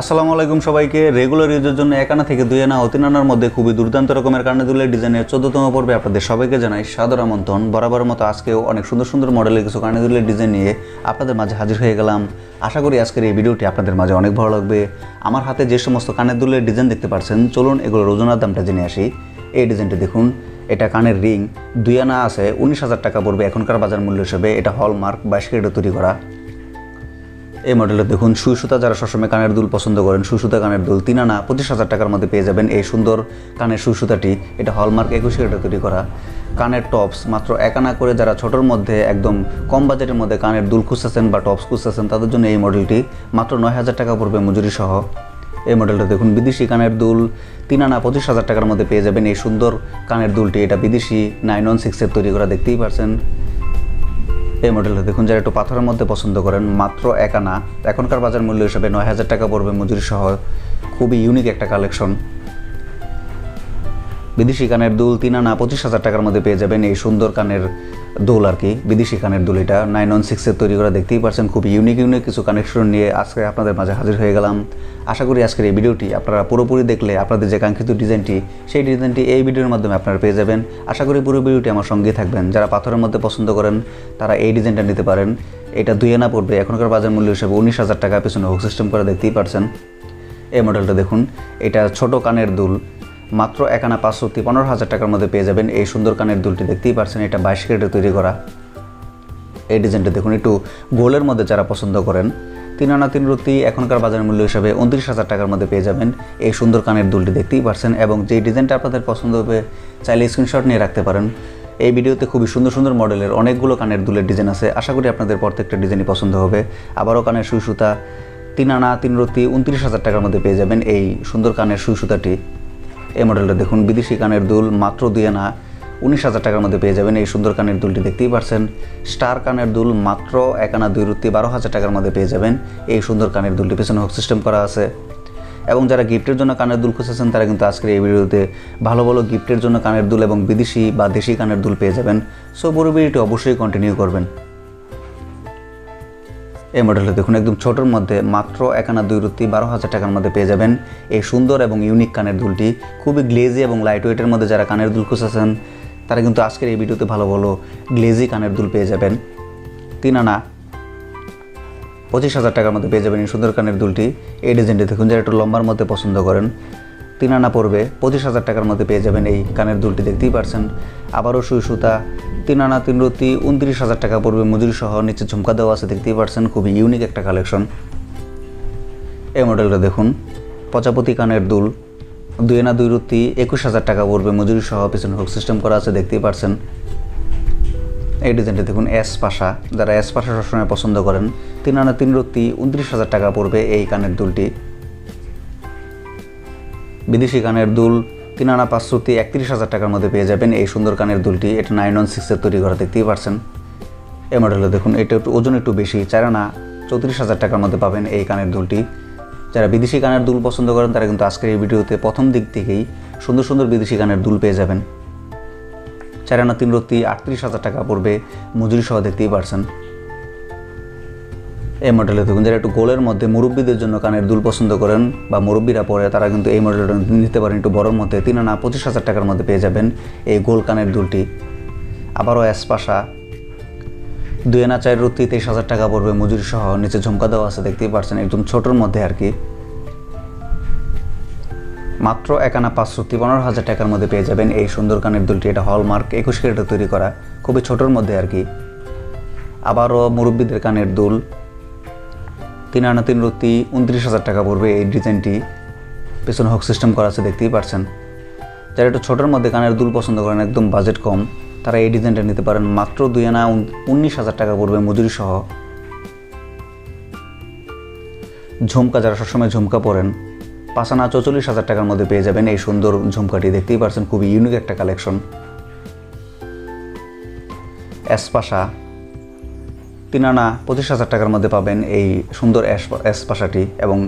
আসসালামু আলাইকুম সবাইকে। রেগুলার ইউজের জন্য এক আনা থেকে দুই আনা ও তিন আনার মধ্যে খুবই দুর্দান্ত রকমের কার্নেদুলের ডিজাইনের চোদ্দতম পর্বে আপনাদের সবাইকে জানাই সাদর আমন্ত্রণ। বরাবর মতো আজকেও অনেক সুন্দর সুন্দর মডেলের কিছু কার্নেদুলের ডিজাইন নিয়ে আপনাদের মাঝে হাজির হয়ে গেলাম। আশা করি আজকের এই ভিডিওটি আপনাদের মাঝে অনেক ভালো লাগবে। আমার হাতে যে সমস্ত কানের দুলের ডিজাইন দেখতে পাচ্ছেন চলুন এগুলোর ওজনের দামটা জেনে আসি। এই ডিজাইনটি দেখুন, এটা কানের রিং, দুই আনা আছে, উনিশ হাজার টাকা পড়বে এখনকার বাজার মূল্য হিসেবে, এটা হলমার্ক বাইশ ক্যারেটে তৈরি করা। এই মডেলটা দেখুন সুসুতা যারা সবসময় কানের দুল পছন্দ করেন সুই সুতা কানের দুল তিন আনা পঁচিশ হাজার টাকার মধ্যে পেয়ে যাবেন এই সুন্দর কানের সুসুতাটি এটা হলমার্ক একুশ ক্যারেটে তৈরি করা। কানের টপস মাত্র এক আনা করে যারা ছোটোর মধ্যে একদম কম বাজেটের মধ্যে কানের দুল খুঁজতেছেন বা টপস খুঁজতেছেন, তাদের জন্য এই মডেলটি মাত্র নয় হাজার টাকা পড়বে মজুরি সহ। এই মডেলটা দেখুন, বিদেশি কানের দুল তিন আনা পঁচিশ হাজার টাকার মধ্যে পেয়ে যাবেন এই সুন্দর কানের দুলটি। এটা বিদেশি নাইন ওয়ান সিক্সের তৈরি করা, দেখতেই পারছেন। এই মডেলটা দেখুন, যারা একটু পাথরের মধ্যে পছন্দ করেন, মাত্র একানা এখনকার বাজার মূল্য হিসাবে নয় হাজার টাকা পড়বে মজুরি সহ, খুবই ইউনিক একটা কালেকশন বিদেশি কানের দুল তিন আনা, পঁচিশ হাজার টাকার মধ্যে পেয়ে যাবেন এই সুন্দর কানের দোল আর কি, বিদেশি কানের দুল এটা। নাইন ওয়ান সিক্সের তৈরি করা দেখতেই পারছেন খুব ইউনিক ইউনিক কিছু কানেকশন নিয়ে আজকে আপনাদের মাঝে হাজির হয়ে গেলাম। আশা করি আজকের এই ভিডিওটি আপনারা পুরোপুরি দেখলে আপনাদের যে কাঙ্ক্ষিত ডিজাইনটি, সেই ডিজাইনটি এই ভিডিওর মাধ্যমে আপনারা পেয়ে যাবেন। আশা করি পুরো ভিডিওটি আমার সঙ্গেই থাকবেন। যারা পাথরের মধ্যে পছন্দ করেন, তারা এই ডিজাইনটা নিতে পারেন। এটা দুই আনা পড়বে, এখনকার বাজার মূল্য হিসেবে উনিশ হাজার টাকা, পেছনে হোক সিস্টেম করে দেখতেই পারছেন। এই মডেলটা দেখুন, এটা ছোট কানের দুল। মাত্র এক আনা পাঁচশো তিপ্পান্ন হাজার টাকার মধ্যে পেয়ে যাবেন। এই সুন্দর কানের দুলটি দেখতেই পারছেন, এটা বাইশ ক্যারেটে তৈরি করা। এই ডিজাইনটা দেখুন, একটু গোলের মধ্যে যারা পছন্দ করেন, তিন আনা তিন রুতি এখনকার বাজার মূল্য হিসাবে উনত্রিশ হাজার টাকার মধ্যে পেয়ে যাবেন। এই সুন্দর কানের দুলটি দেখতেই পারছেন এবং যে ডিজাইনটা আপনাদের পছন্দ হবে, চাইলে স্ক্রিনশট নিয়ে রাখতে পারেন। এই ভিডিওতে খুবই সুন্দর সুন্দর মডেলের অনেকগুলো কানের দুলের ডিজাইন আছে। আশা করি আপনাদের প্রত্যেকটা ডিজাইনই পছন্দ হবে। আবারও কানের সুই সুতা, তিন আনা তিন রতি উনত্রিশ হাজার টাকার মধ্যে পেয়ে যাবেন এই সুন্দর কানের সুই সুতাটি। এই মডেলটা দেখুন, বিদেশি কানের দুল মাত্র দুই আনা, উনিশ হাজার টাকার মধ্যে পেয়ে যাবেন। এই সুন্দর কানের দুলটি দেখতেই পারছেন, স্টার কানের দুল মাত্র এক আনা দুই রুতি বারো হাজার টাকার মধ্যে পেয়ে যাবেন। এই সুন্দর কানের দুলটি পেছনে হোক সিস্টেম করা আছে। এবং যারা গিফটের জন্য কানের দুল খুঁজেছেন তারা কিন্তু আজকের এই ভিডিওতে ভালো ভালো গিফটের জন্য কানের দুল এবং বিদেশি বা দেশি কানের দুল পেয়ে যাবেন। সো পুরো ভিডিওটি অবশ্যই কন্টিনিউ করবেন। এই মডেলটা দেখুন, একদম ছোটোর মধ্যে মাত্র একানা দুই রুতি বারো হাজার টাকার মধ্যে পেয়ে যাবেন। এই সুন্দর এবং ইউনিক কানের দুলটি, খুবই গ্লেজি এবং লাইট ওয়েটের মধ্যে যারা কানের দুল খুঁজেছেন তারা কিন্তু আজকের এই ভিডিওতে ভালো ভালো গ্লেজি কানের দুল পেয়ে যাবেন। তিন আনা পঁচিশ হাজার টাকার মধ্যে পেয়ে যাবেন এই সুন্দর কানের দুলটি। এই ডিজাইনটি দেখুন, যারা একটু লম্বার মধ্যে পছন্দ করেন তিন আনা পড়বে, পঁচিশ হাজার টাকার মধ্যে পেয়ে যাবেন এই কানের দুলটি, দেখতেই পারছেন। আবারও সুই সুতা, তিন আনা, তিন রতি, উনত্রিশ হাজার টাকা পড়বে মজুরি সহ, নিচে ঝুমকা দেওয়া আছে, দেখতেই পারছেন, খুবই ইউনিক একটা কালেকশন এই মডেলটা দেখুন প্রজাপতি কানের দুল, দুই আনা, দুই রুতি, একুশ হাজার টাকা পড়বে মজুরি সহ, পিছনে হুক সিস্টেম করা আছে, দেখতেই পারছেন। এই ডিজাইনটা দেখুন এস পাশা, যারা এস পাশা সবসময় পছন্দ করেন, তিন আনা, তিন রত্তি উনত্রিশ হাজার টাকা পড়বে এই কানের দুলটি। বিদেশি কানের দুল তিন আনা পাঁচশোটি একত্রিশ হাজার টাকার মধ্যে পেয়ে যাবেন এই সুন্দর কানের দুলটি। এটা নাইন ওয়ান সিক্সের তৈরি করা দেখতেই পারছেন। এই মডেলে দেখুন, এটা একটু ওজন একটু বেশি, চার আনা চৌত্রিশ হাজার টাকার মধ্যে পাবেন এই কানের দুলটি। যারা বিদেশি কানের দুল পছন্দ করেন, তারা কিন্তু আজকের এই ভিডিওতে প্রথম দিক থেকেই সুন্দর সুন্দর বিদেশি কানের দুল পেয়ে যাবেন। চার আনা তিন রত্তি আটত্রিশ হাজার টাকা পড়বে, মজুরি সহ দেখতেই পারছেন। এই মডেলে দেখুন, যারা একটু গোলের মধ্যে মুরব্বীদের জন্য কানের দুল পছন্দ করেন বা মুরব্বীরা পরে, তারা কিন্তু এই মডেলটা নিতে পারেন একটু বড়োর মধ্যে। তিন আনা পঁচিশ হাজার টাকার মধ্যে পেয়ে যাবেন এই গোল কানের দুলটি। আবারও অ্যাসপাশা দুই আনা চার রুতি তেইশ হাজার টাকা পড়বে মজুরি সহ। নিচে ঝুমকা দেওয়া আছে, দেখতেই পারছেন একদম ছোটোর মধ্যে আর কি। মাত্র একানা পাঁচশো তিপ্পান্ন হাজার টাকার মধ্যে পেয়ে যাবেন এই সুন্দর কানের দুলটি। এটা হলমার্ক, একুশ ক্যারেটে তৈরি করা। খুবই ছোটোর মধ্যে আর কি। আবারও মুরব্বীদের কানের দুল। তিন আনা তিন রত্তি উনত্রিশ হাজার টাকা পড়বে এই ডিজাইনটি। পেছনে হক সিস্টেম করা আছে, দেখতেই পারছেন। যারা একটু ছোটোর মধ্যে কানের দুল পছন্দ করেন, একদম বাজেট কম, তারা এই ডিজাইনটা নিতে পারেন। মাত্র দুই আনা উনিশ হাজার টাকা পড়বে মজুরি সহ। ঝুমকা, যারা সবসময় ঝুমকা পরেন, পাঁচ আনা চৌচল্লিশ হাজার টাকার মধ্যে পেয়ে যাবেন এই সুন্দর ঝুমকাটি। দেখতেই পারছেন, খুবই ইউনিক একটা কালেকশন অ্যাসপাশা তিন আনা পঁচিশ হাজার টাকার মধ্যে পাবেন এই সুন্দর অ্যাসপাশাটি এবং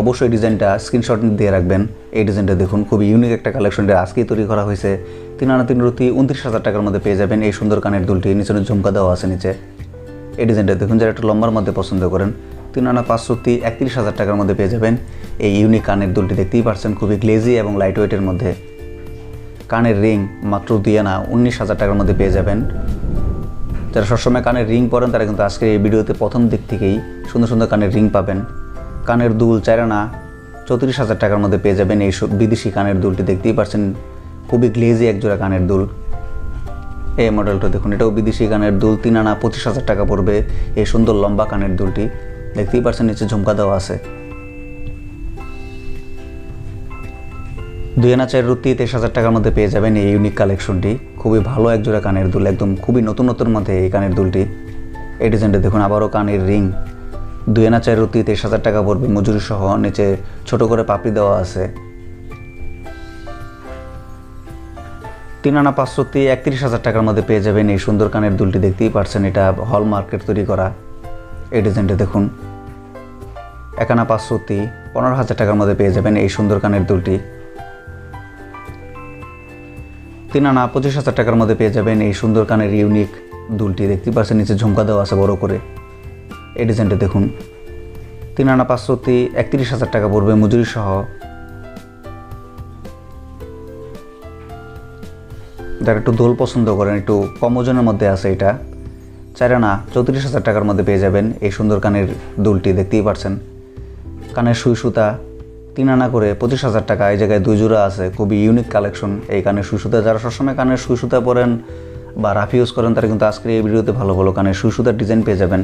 অবশ্যই ডিজাইনটা স্ক্রিনশট দিয়ে রাখবেন। এই ডিজাইনটা দেখুন, খুবই ইউনিক একটা কালেকশন এটা আজকেই তৈরি করা হয়েছে। তিন আনা তিন রুতি উনত্রিশ হাজার টাকার মধ্যে পেয়ে যাবেন এই সুন্দর কানের দুলটি, নিচে ঝুমকা দেওয়া আছে নিচে। এই ডিজাইনটা দেখুন, যারা একটু লম্বার মধ্যে পছন্দ করেন, তিন আনা পাঁচশোটি একত্রিশ হাজার টাকার মধ্যে পেয়ে যাবেন। এই ইউনিক কানের দুলটি দেখতেই পারছেন, খুবই গ্লেজি এবং লাইট ওয়েটের মধ্যে। কানের রিং মাত্র দুই আনা উনিশ হাজার টাকার মধ্যে পেয়ে যাবেন। যারা সবসময় কানের রিং পরেন, তারা কিন্তু আজকের এই ভিডিওতে প্রথম দিক থেকেই সুন্দর সুন্দর কানের রিং পাবেন। কানের দুল চারানা চৌত্রিশ হাজার টাকার মধ্যে পেয়ে যাবেন এই বিদেশি কানের দুলটি। দেখতেই পারছেন খুবই গ্লেজি একজোড়া কানের দুল। এই মডেলটা দেখুন, এটাও বিদেশি কানের দুল, তিন আনা পঁচিশ হাজার টাকা পড়বে এই সুন্দর লম্বা কানের দুলটি। দেখতেই পারছেন নিচে ঝুমকা দেওয়া আছে। দুই আনা চার রুটি তেইশ হাজার টাকার মধ্যে পেয়ে যাবেন এই ইউনিক কালেকশনটি খুবই ভালো একজোড়া কানের দুল, একদম খুবই নতুন নতুন মধ্যে এই কানের দুলটি। এই ডিজাইনটা দেখুন, আবারও কানের রিং। দুই আনা চার রুটি তেইশ হাজার টাকা পড়বে, মজুরি সহ, নিচে ছোট করে পাপড়ি দেওয়া আছে। তিন আনা পাঁচশোটি একত্রিশ হাজার টাকার মধ্যে পেয়ে যাবেন এই সুন্দর কানের দুলটি, দেখতেই পারছেন এটা হল মার্কেট তৈরি করা। এই ডিজাইনটা দেখুন। এক আনা পাঁচশোটি পনেরো হাজার টাকার মধ্যে পেয়ে যাবেন এই সুন্দর কানের দুলটি। তিন আনা পঁচিশ হাজার টাকার মধ্যে পেয়ে যাবেন এই সুন্দর কানের ইউনিক দুলটি। দেখতেই পাচ্ছেন, নিচে ঝুমকা দেওয়া আছে বড় করে। এই ডিজাইনটা দেখুন। তিন আনা পাঁচশোটি একত্রিশ হাজার টাকা পড়বে মজুরি সহ। যারা একটু দোল পছন্দ করেন, একটু কম ওজনের মধ্যে আছে এটা। চার আনা চৌত্রিশ হাজার টাকার মধ্যে পেয়ে যাবেন এই সুন্দর কানের দুলটি। দেখতেই পারছেন কানের সুই সুতা তিন আনা করে পঁচিশ হাজার টাকা। এই জায়গায় দুই জোড়া আছে, খুবই ইউনিক কালেকশন এই কানের সুই সুতা যারা সবসময় কানের সুই সুতা পরেন বা রাফ ইউজ করেন, তারা কিন্তু আজকের এই ভিডিওতে ভালো ভালো কানের সুই সুতার ডিজাইন পেয়ে যাবেন।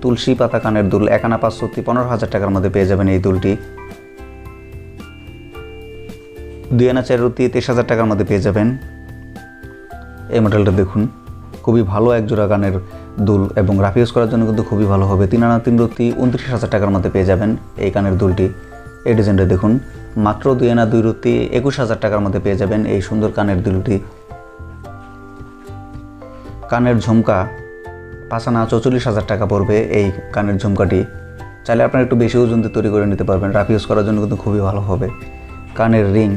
তুলসী পাতা কানের দুল এক আনা পাঁচশোটি পনেরো হাজার টাকার মধ্যে পেয়ে যাবেন এই দুলটি। দুই আনা চার রুটি তেইশ হাজার টাকার মধ্যে পেয়ে যাবেন। এই মডেলটা দেখুন, খুবই ভালো এক জোড়া কানের দুল এবং রাফ ইউজ করার জন্য কিন্তু খুবই ভালো হবে। তিন আনা তিন রুটি উনত্রিশ হাজার টাকার মধ্যে পেয়ে যাবেন এই কানের দুলটি। এই ডিজাইনটা দেখুন। মাত্র দুই আনা দুই রুটি, একুশ হাজার টাকার মধ্যে পেয়ে যাবেন এই সুন্দর কানের দুলটি কানের ঝুমকা, পাঁচ আনা চৌচল্লিশ হাজার টাকা পড়বে এই কানের ঝুমকাটি। চাইলে আপনারা একটু বেশি ওজন তৈরি করে নিতে পারবেন, রাফ ইউজ করার জন্য কিন্তু খুবই ভালো হবে। কানের রিং,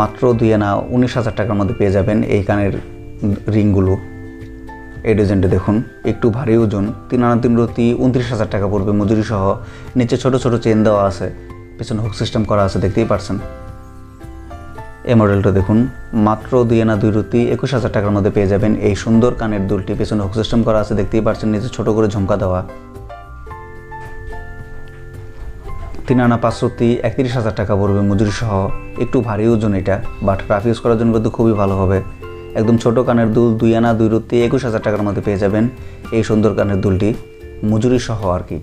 মাত্র দুই আনা উনিশ হাজার টাকার মধ্যে পেয়ে যাবেন এই কানের রিংগুলো। এই দেখুন, একটু ভারী ওজন, তিন আনা তিন রতি উনত্রিশ হাজার টাকা পড়বে মজুরি সহ। নিচে ছোট ছোট চেন দেওয়া আছে, পেছনে হুক সিস্টেম করা আছে, দেখতেই পারছেন। এই মডেলটা দেখুন, মাত্র দুই আনা দুই রুতি একুশ হাজার টাকার মধ্যে পেয়ে যাবেন এই সুন্দর কানের দুলটি। পেছনে হুক সিস্টেম করা আছে, দেখতেই পারছেন, নিচে ছোট করে ঝুমকা দেওয়া। তিন আনা পাঁচশোটি একত্রিশ হাজার টাকা পড়বে মজুরি সহ। একটু ভারী ওজন এটা বাট রাফ ইউজ করার জন্য কিন্তু খুবই ভালো হবে। একদম ছোট কানের দুল দুই আনা, দুই রত্তি, একুশ হাজার টাকার মধ্যে পেয়ে যাবেন এই সুন্দর কানের দুলটি মজুরি সহ আর কি।